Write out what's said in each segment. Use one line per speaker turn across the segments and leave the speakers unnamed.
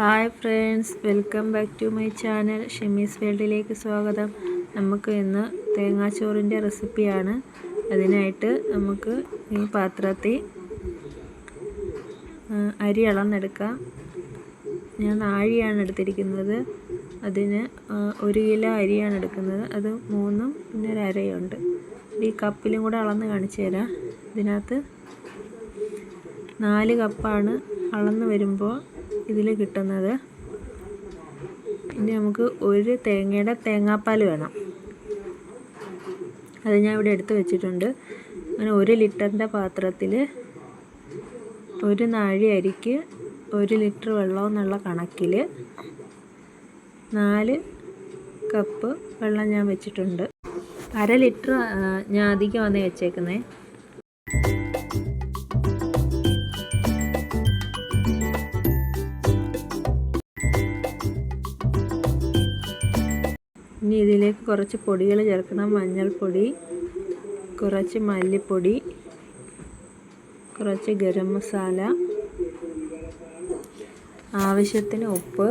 Hi friends welcome back to my channel. ഷെമീസ് വേൾഡിലേക്ക് സ്വാഗതം. നമുക്ക് ഇന്ന് തേങ്ങാച്ചോറിന്റെ റെസിപ്പിയാണ്. അതിനായിട്ട് നമുക്ക് ഈ പാത്രത്തിൽ അരി അളന്നെടുക്കാം. ഞാൻ നാഴിയാണ് എടുത്തിരിക്കുന്നത്. അതിന് ഒരു കിലോ അരിയാണ് എടുക്കുന്നത്. അത് മൂന്നും പിന്നെ ഒരു അരയുണ്ട്. ഈ കപ്പിലും കൂടെ അളന്ന് കാണിച്ചു തരാം. ഇതിനകത്ത് നാല് കപ്പാണ് അളന്ന് വരുമ്പോൾ ഇതിൽ കിട്ടുന്നത്. ഇനി നമുക്ക് ഒരു തേങ്ങയുടെ തേങ്ങാപ്പാൽ വേണം. അത് ഞാൻ ഇവിടെ എടുത്ത് വെച്ചിട്ടുണ്ട്. അങ്ങനെ ഒരു ലിറ്ററിന്റെ പാത്രത്തിൽ ഒരു നാഴി അരിക്ക് ഒരു ലിറ്റർ വെള്ളം എന്നുള്ള കണക്കിൽ നാല് കപ്പ് വെള്ളം ഞാൻ വെച്ചിട്ടുണ്ട്. അര ലിറ്റർ ഞാൻ അധികമാണ് വെച്ചേക്കുന്നത് ഇനി ഇതിലേക്ക് കുറച്ച് പൊടികൾ ചേർക്കണം. മഞ്ഞൾപ്പൊടി കുറച്ച് മല്ലിപ്പൊടി കുറച്ച് ഗരം മസാല ആവശ്യത്തിന് ഉപ്പ്.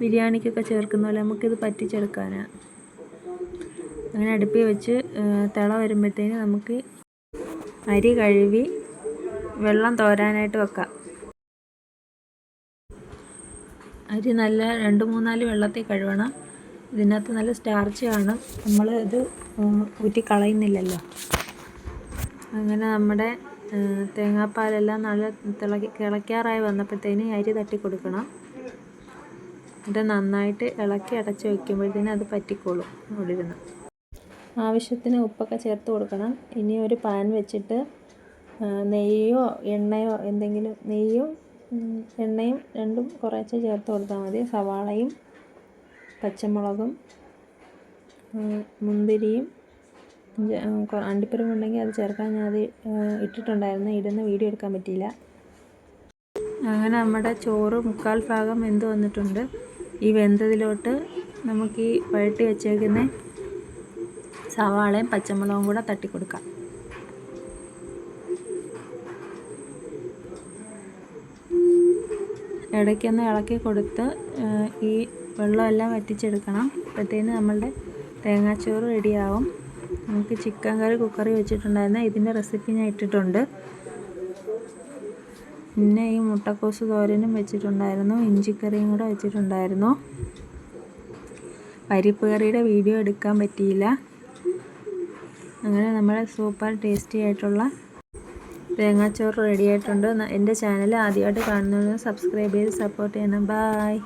ബിരിയാണിക്കൊക്കെ ചേർക്കുന്ന പോലെ നമുക്കിത് പറ്റിച്ചെടുക്കാനാണ് അങ്ങനെ അടുപ്പിൽ വെച്ച് തിള വരുമ്പോഴത്തേന് നമുക്ക് അരി കഴുകി വെള്ളം തോരാനായിട്ട് വെക്കാം. അരി നല്ല രണ്ട് മൂന്നാൽ വെള്ളത്തിൽ കഴുകണം. ഇതിനകത്ത് നല്ല സ്റ്റാർച്ച് കാണും. നമ്മൾ ഇത് ഊറ്റി കളയുന്നില്ലല്ലോ. അങ്ങനെ നമ്മുടെ തേങ്ങാപ്പാലെല്ലാം നല്ല തിളക്കി കിളയ്ക്കാറായി വന്നപ്പോഴത്തേന് അരി തട്ടി കൊടുക്കണം. എന്നിട്ട് നന്നായിട്ട് ഇളക്കി അടച്ച് വയ്ക്കുമ്പോഴത്തേന് അത് പറ്റിക്കോളും ഒടിരുന്ന് ആവശ്യത്തിന് ഉപ്പൊക്കെ ചേർത്ത് കൊടുക്കണം. ഇനി ഒരു പാൻ വെച്ചിട്ട് നെയ്യോ എണ്ണയോ എന്തെങ്കിലും നെയ്യും എണ്ണയും രണ്ടും കുറേശ്ശെ ചേർത്ത് കൊടുത്താൽ മതി. സവാളയും പച്ചമുളകും മുന്തിരിയും അണ്ടിപ്പരിപ്പുണ്ടെങ്കിൽ അത് ചേർക്കാൻ ഞാൻ അത് ഇട്ടിട്ടുണ്ടായിരുന്നു. ഇടുന്ന വീഡിയോ എടുക്കാൻ പറ്റിയില്ല. അങ്ങനെ നമ്മുടെ ചോറ് മുക്കാൽ ഭാഗം വെന്ത് വന്നിട്ടുണ്ട്. ഈ വെന്തതിലോട്ട് നമുക്ക് ഈ വഴട്ടി വെച്ചേക്കുന്ന സവാളയും പച്ചമുളകും കൂടെ തട്ടി കൊടുക്കാം ഇടയ്ക്കൊന്ന് ഇളക്കി കൊടുത്ത് ഈ വെള്ളമെല്ലാം വറ്റിച്ചെടുക്കണം. അപ്പോഴത്തേന് നമ്മളുടെ തേങ്ങാച്ചോറ് റെഡിയാവും. നമുക്ക് ചിക്കൻ കറി കുക്കറി വെച്ചിട്ടുണ്ടായിരുന്നു ഇതിന്റെ റെസിപ്പി ഞാൻ ഇട്ടിട്ടുണ്ട്. പിന്നെ ഈ മുട്ടക്കോസ് തോരനും വെച്ചിട്ടുണ്ടായിരുന്നു. ഇഞ്ചിക്കറിയും കൂടെ വെച്ചിട്ടുണ്ടായിരുന്നു. പരിപ്പ് കറിയുടെ വീഡിയോ എടുക്കാൻ പറ്റിയില്ല. അങ്ങനെ നമ്മുടെ സൂപ്പർ ടേസ്റ്റി ആയിട്ടുള്ള തേങ്ങാച്ചോറ് റെഡി ആയിട്ടുണ്ട്. എന്റെ ചാനൽ ആദ്യമായിട്ട് കാണുന്നവർ സബ്സ്ക്രൈബ് ചെയ്ത് സപ്പോർട്ട് ചെയ്യണം. ബായ്